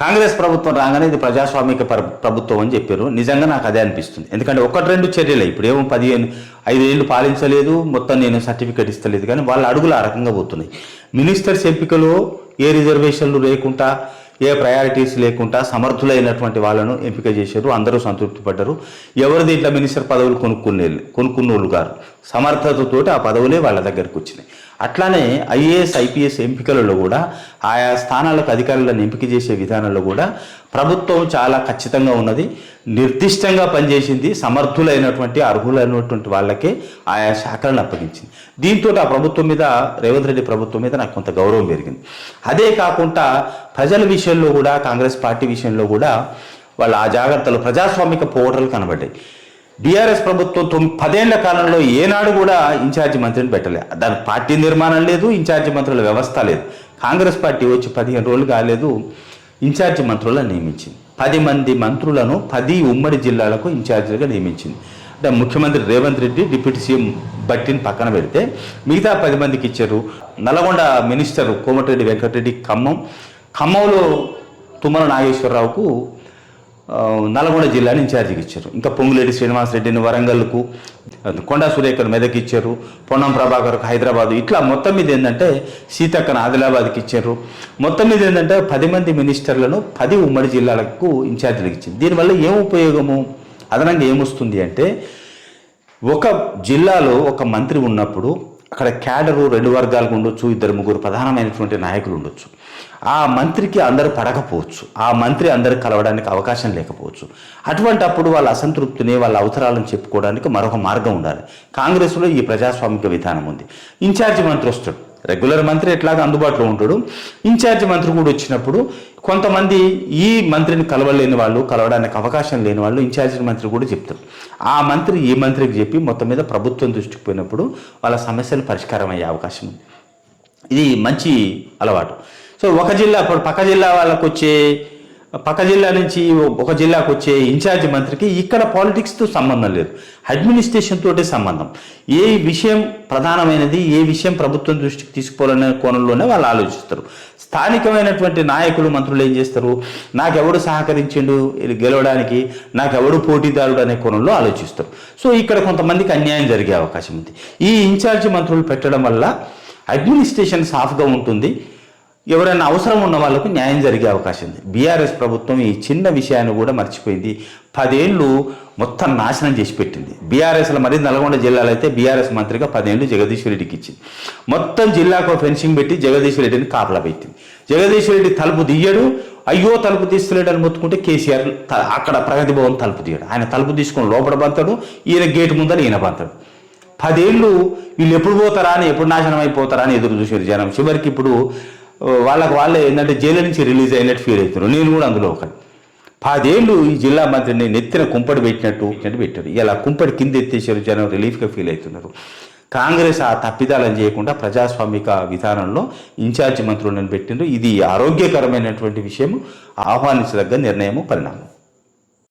కాంగ్రెస్ ప్రభుత్వం రాగానే ఇది ప్రజాస్వామిక ప్ర- ప్రభుత్వం అని చెప్పారు. నిజంగా నాకు అదే అనిపిస్తుంది. ఎందుకంటే ఒకటి రెండు చర్యలే. ఇప్పుడు ఏమో పదిహేను ఐదేళ్ళు పాలించలేదు. మొత్తం నేను సర్టిఫికేట్ ఇస్తలేదు. కానీ వాళ్ళ అడుగులు ఆ రకంగా పోతున్నాయి. మినిస్టర్స్ ఎంపికలో ఏ రిజర్వేషన్లు లేకుండా ఏ ప్రయారిటీస్ లేకుండా సమర్థులైనటువంటి వాళ్ళను ఎంపిక చేశారు. అందరూ సంతృప్తి పడ్డారు. ఎవరు దీంట్లో మినిస్టర్ పదవులు కొనుక్కునే కొనుక్కున్నోళ్ళు గారు? సమర్థతతో ఆ పదవులే వాళ్ళ దగ్గరకు వచ్చినాయి. అట్లానే ఐఏఎస్ ఐపీఎస్ ఎంపికలలో కూడా ఆయా స్థానాలకు అధికారులను ఎంపిక చేసే విధానంలో కూడా ప్రభుత్వం చాలా ఖచ్చితంగా ఉన్నది. నిర్దిష్టంగా పనిచేసింది సమర్థులైనటువంటి అర్హులైనటువంటి వాళ్ళకే ఆయా శాఖలను అప్పగించింది. దీంతో ఆ ప్రభుత్వం మీద రేవంత్ రెడ్డి ప్రభుత్వం మీద నాకు కొంత గౌరవం పెరిగింది. అదే కాకుండా ప్రజల విషయంలో కూడా కాంగ్రెస్ పార్టీ విషయంలో కూడా వాళ్ళ ఆ జాగ్రత్తలు ప్రజాస్వామిక పోవటలు కనబడ్డాయి. బీఆర్ఎస్ ప్రభుత్వం తొమ్మిది పదేళ్ళ కాలంలో ఏనాడు కూడా ఇన్ఛార్జి మంత్రిని పెట్టలే. దాని పార్టీ నిర్మాణం లేదు ఇన్ఛార్జి మంత్రుల వ్యవస్థ లేదు. కాంగ్రెస్ పార్టీ వచ్చి పదిహేను రోజులు కాలేదు ఇన్ఛార్జి మంత్రులను నియమించింది. పది మంది మంత్రులను పది ఉమ్మడి జిల్లాలకు ఇన్ఛార్జిగా నియమించింది. అంటే ముఖ్యమంత్రి రేవంత్ రెడ్డి డిప్యూటీ సీఎం బట్టిని పక్కన పెడితే మిగతా పది మందికి ఇచ్చారు. నల్గొండ మినిస్టర్ కోమటిరెడ్డి వెంకటరెడ్డి ఖమ్మం. ఖమ్మంలో తుమ్మల నాగేశ్వరరావుకు నల్గొండ జిల్లాని ఇన్ఛార్జికి ఇచ్చారు. ఇంకా పొంగులేటి శ్రీనివాసరెడ్డిని వరంగల్కు కొండా సురేఖను మెదక్ ఇచ్చారు. పొన్నం ప్రభాకర్కు హైదరాబాద్. ఇట్లా మొత్తం మీద ఏంటంటే సీతక్కను ఆదిలాబాద్కి ఇచ్చారు. మొత్తం మీద ఏంటంటే పది మంది మినిస్టర్లను పది ఉమ్మడి జిల్లాలకు ఇన్ఛార్జీలకు ఇచ్చింది. దీనివల్ల ఏం ఉపయోగము? అదనంగా ఏమొస్తుంది అంటే ఒక జిల్లాలో ఒక మంత్రి ఉన్నప్పుడు అక్కడ క్యాడరు రెండు వర్గాలకు ఉండొచ్చు ఇద్దరు ముగ్గురు ప్రధానమైనటువంటి నాయకులు ఉండొచ్చు. ఆ మంత్రికి అందరూ పడకపోవచ్చు. ఆ మంత్రి అందరు కలవడానికి అవకాశం లేకపోవచ్చు. అటువంటి అప్పుడు వాళ్ళ అసంతృప్తిని వాళ్ళ అవసరాలను చెప్పుకోవడానికి మరొక మార్గం ఉండాలి. కాంగ్రెస్లో ఈ ప్రజాస్వామిక విధానం ఉంది. ఇన్ఛార్జి మంత్రి వస్తాడు. రెగ్యులర్ మంత్రి ఎట్లాగా అందుబాటులో ఉంటాడు? ఇన్ఛార్జ్ మంత్రి కూడా వచ్చినప్పుడు కొంతమంది ఈ మంత్రిని కలవలేని వాళ్ళు కలవడానికి అవకాశం లేని వాళ్ళు ఇన్ఛార్జ్ మంత్రి కూడా చెప్తారు. ఆ మంత్రి ఈ మంత్రికి చెప్పి మొత్తం మీద ప్రభుత్వం దృష్టికి పోయినప్పుడు వాళ్ళ సమస్యలు పరిష్కారం అయ్యే అవకాశం ఉంది. ఇది మంచి అలవాటు. సో ఒక జిల్లా పక్క జిల్లా వాళ్ళకు వచ్చే పక్క జిల్లా నుంచి ఒక జిల్లాకు వచ్చే ఇన్ఛార్జ్ మంత్రికి ఇక్కడ పాలిటిక్స్తో సంబంధం లేదు. అడ్మినిస్ట్రేషన్ తోటే సంబంధం. ఏ విషయం ప్రధానమైనది ఏ విషయం ప్రభుత్వం దృష్టికి తీసుకుపోవాలనే కోణంలోనే వాళ్ళు ఆలోచిస్తారు. స్థానికమైనటువంటి నాయకులు మంత్రులు ఏం చేస్తారు? నాకెవడు సహకరించిండు గెలవడానికి? నాకెవడు పోటీదారుడు అనే కోణంలో ఆలోచిస్తారు. సో ఇక్కడ కొంతమందికి అన్యాయం జరిగే అవకాశం ఉంది. ఈ ఇన్ఛార్జ్ మంత్రులు పెట్టడం వల్ల అడ్మినిస్ట్రేషన్ సాఫ్గా ఉంటుంది. ఎవరైనా అవసరం ఉన్న వాళ్ళకు న్యాయం జరిగే అవకాశం ఉంది. బీఆర్ఎస్ ప్రభుత్వం ఈ చిన్న విషయాన్ని కూడా మర్చిపోయింది. పదేళ్ళు మొత్తం నాశనం చేసి పెట్టింది. బీఆర్ఎస్లో మరి నల్గొండ జిల్లాలో అయితే బీఆర్ఎస్ మంత్రిగా పదేళ్ళు జగదీశ్వర్ రెడ్డికి ఇచ్చింది. మొత్తం జిల్లాకు ఫెన్సింగ్ పెట్టి జగదీశ్వర్ రెడ్డిని కాపలా పెట్టింది. జగదీశ్వర్ రెడ్డి తలుపు తీయడు. అయ్యో తలుపు తీస్తలేడని మొత్తుకుంటే కేసీఆర్ అక్కడ ప్రగతి భవన్ తలుపు తీయడు. ఆయన తలుపు తీసుకొని లోపల బంతాడు. ఈయన గేటు ముందర ఈయన బంతాడు. పదేళ్ళు వీళ్ళు ఎప్పుడు పోతారా అని ఎప్పుడు నాశనం అయిపోతారా అని ఎదురు చూసారు జనం. చివరికి ఇప్పుడు వాళ్ళకి వాళ్ళే ఏంటంటే జైలు నుంచి రిలీజ్ అయినట్టు ఫీల్ అవుతున్నారు. నేను కూడా అందులో ఒకటి. పదేళ్ళు ఈ జిల్లా మంత్రిని నెత్తిన కుంపడి పెట్టినట్టు పెట్టారు. ఇలా కుంపడి కింద ఎత్తేసారు జనం రిలీఫ్గా ఫీల్ అవుతున్నారు. కాంగ్రెస్ ఆ తప్పిదాలను చేయకుండా ప్రజాస్వామిక విధానంలో ఇన్ఛార్జి మంత్రులను పెట్టిండ్రు. ఇది ఆరోగ్యకరమైనటువంటి విషయం ఆహ్వానించదగ్గ నిర్ణయము పరిణామం.